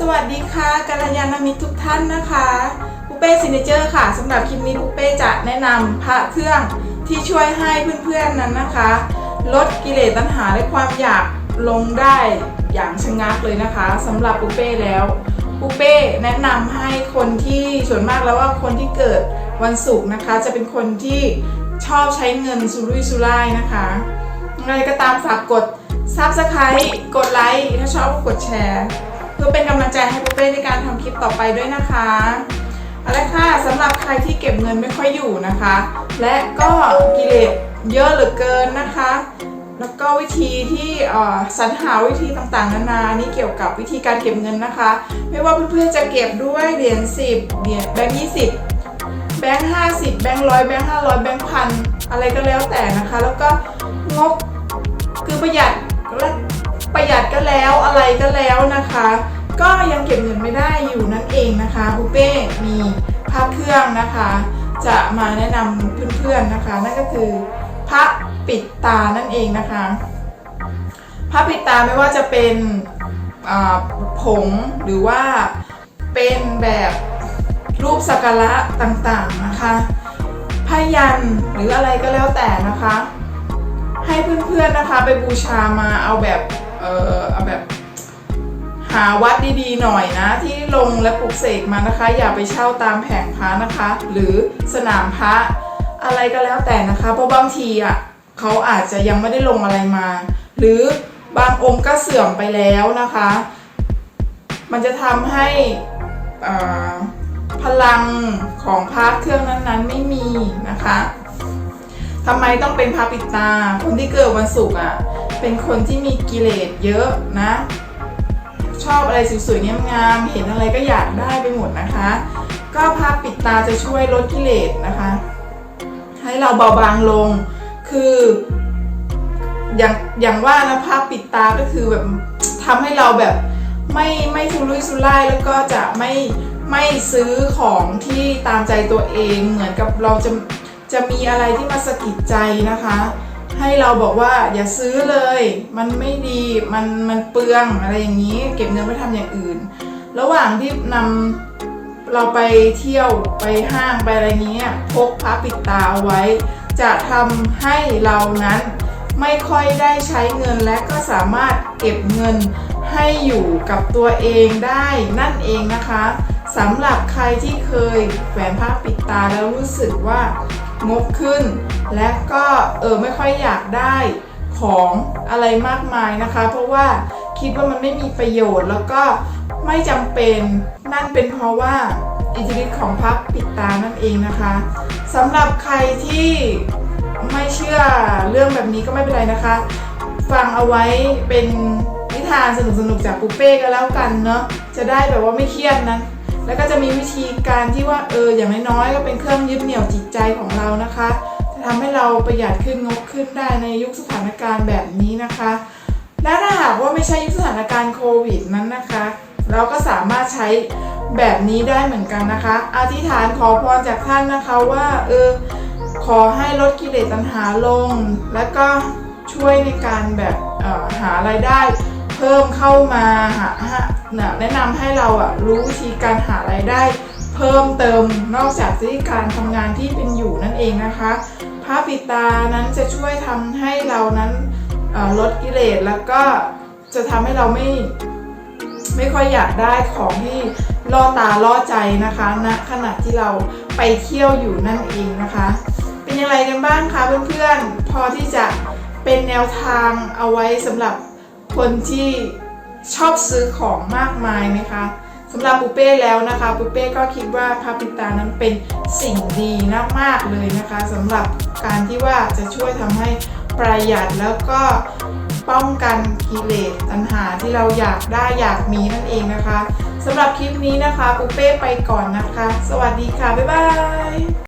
สวัสดีค่ะกัลยาณมิตรทุกท่านนะคะปุเป้ซินเนเจอร์ค่ะสำหรับคลิปนี้ปุเป้จะแนะนำพระเครื่องที่ช่วยให้เพื่อนๆนั้นนะคะ ลดกิเลสตัณหาและความอยากลงได้อย่างชะงักเลยนะคะสำหรับปุเป้แล้วปุเป้แนะนำให้คนที่ส่วนมากแล้วว่าคนที่เกิดวันศุกร์นะคะ จะเป็นคนที่ชอบใช้เงินสุรุ่ยสุร่ายนะคะอะไรก็ตามฝากกดซับสไครต์กดไลค์ถ้าชอบก็กดแชร์ เพื่อเป็นกำลังใจให้ปุ๊เป้ในการทำคลิปต่อไปด้วยนะคะเอาละค่ะสำหรับใครที่เก็บเงินไม่ค่อยอยู่นะคะ และก็กิเลสเยอะเหลือเกินนะคะ แล้วก็วิธีที่สรรหาวิธีต่างๆนานานี่เกี่ยวกับวิธีการเก็บเงินนะคะ ไม่ว่าเพื่อนๆจะเก็บด้วยเหรียญ10เหรียญแบงค์20แบงค์50แบงค์ร้อยแบงค์500แบงค์พันอะไรก็แล้วแต่นะคะ แล้วก็งบคือประหยัดและ ประหยัดก็แล้วอะไรก็แล้วนะคะ ก็ยังเก็บเงินไม่ได้อยู่นั่นเองนะคะบุเป้มีพระเครื่องนะคะ จะมาแนะนำเพื่อนๆนะคะ นั่นก็คือพระปิดตานั่นเองนะคะพระปิดตาไม่ว่าจะเป็นผงหรือว่าเป็นแบบรูปสักการะต่างๆนะคะพยันหรืออะไรก็แล้วแต่นะคะ ให้เพื่อนๆนะคะไปบูชามาเอาแบบ ออเอาแบบ หาวัดดีๆหน่อยนะ ที่ลงและปลุกเสกมานะคะ อย่าไปเช่าตามแผงพระนะคะ หรือสนามพระอะไรก็แล้วแต่นะคะ เพราะบางทีอะเขาอาจจะยังไม่ได้ลงอะไรมา หรือบางองค์ก็เสื่อมไปแล้วนะคะ มันจะทำให้พลังของพระเครื่องนั้นๆ ไม่มีนะคะทำไมต้องเป็นพระปิดตา คนที่เกิดวันศุกร์อะ เป็นคนที่มีกิเลสเยอะนะ ชอบอะไรสวยๆงามๆเห็นอะไรก็อยากได้ไปหมดนะคะ ก็ภาพปิดตาจะช่วยลดกิเลสนะคะ ให้เราเบาบางลงคืออย่างอย่างว่านะภาพปิดตาก็คือแบบทำให้เราแบบไม่ไม่ทุรุยสุร่ายแล้วก็จะไม่ไม่ซื้อของที่ตามใจตัวเองเหมือนกับเราจะจะมีอะไรที่มาสะกิดใจนะคะ ให้เราบอกว่าอย่าซื้อเลย มันไม่ดีมันมันเปลืองอะไรอย่างนี้ เก็บเงินไปทำอย่างอื่น ระหว่างที่นำเราไปเที่ยวไปห้างไปอะไรเงี้ยพกพระปิดตาเอาไว้ จะทำให้เรานั้นไม่ค่อยได้ใช้เงินและก็สามารถเก็บเงินให้อยู่กับตัวเองได้นั่นเองนะคะสำหรับใครที่เคยแขวนผ้าปิดตาแล้วรู้สึกว่า งกขึ้น และก็เออไม่ค่อยอยากได้ของอะไรมากมายนะคะ เพราะว่าคิดว่ามันไม่มีประโยชน์แล้วก็ไม่จำเป็นนั่นเป็นเพราะว่าอิทธิฤทธิ์ของพับปิดตานั่นเองนะคะสำหรับใครที่ไม่เชื่อเรื่องแบบนี้ก็ไม่เป็นไรนะคะ ฟังเอาไว้เป็นนิทานสนุกๆจากปูเป้ก็แล้วกันเนาะจะได้แบบว่าไม่เครียดนะ แล้วก็จะมีวิธีการที่ว่าเอออย่างน้อยๆก็เป็นเครื่องยึดเหนี่ยวจิตใจของเรานะคะจะทำให้เราประหยัดขึ้นงบขึ้นได้ในยุคสถานการณ์แบบนี้นะคะ และถ้าหากว่าไม่ใช่ยุคสถานการณ์โควิดนั้นนะคะ เราก็สามารถใช้แบบนี้ได้เหมือนกันนะคะ อธิษฐานขอพรจากท่านนะคะว่าเออขอให้ลดกิเลสตัณหาลง แล้วก็ช่วยในการแบบหารายได้ พิ่มเข้ามาหาแนะนำให้เราอะรู้วิธีการหารายได้ เพิ่มเติมนอกจากที่การทำงานที่เป็นอยู่นั่นเองนะคะพระปิตานั้นจะช่วยทำให้เรานั้นลดกิเลสแล้วก็จะทำให้เราไม่ไม่ค่อยอยากได้ของที่ล่อตาล่อใจนะคะณนะขณะที่เราไปเที่ยวอยู่นั่นเองนะคะ เป็นอย่างไรกันบ้างคะเพื่อนๆพอที่จะเป็นแนวทางเอาไว้สำหรับ คนที่ชอบซื้อของมากมายไหมคะสำหรับปูเป้แล้วนะคะปูเป้ก็คิดว่าพระปิตานั้นเป็นสิ่งดีมากๆเลยนะคะสำหรับการที่ว่าจะช่วยทำให้ประหยัดแล้วก็ป้องกันกิเลสตัณหาที่เราอยากได้อยากมีนั่นเองนะคะสำหรับคลิปนี้นะคะปูเป้ไปก่อนนะคะ สวัสดีค่ะ บ๊ายบาย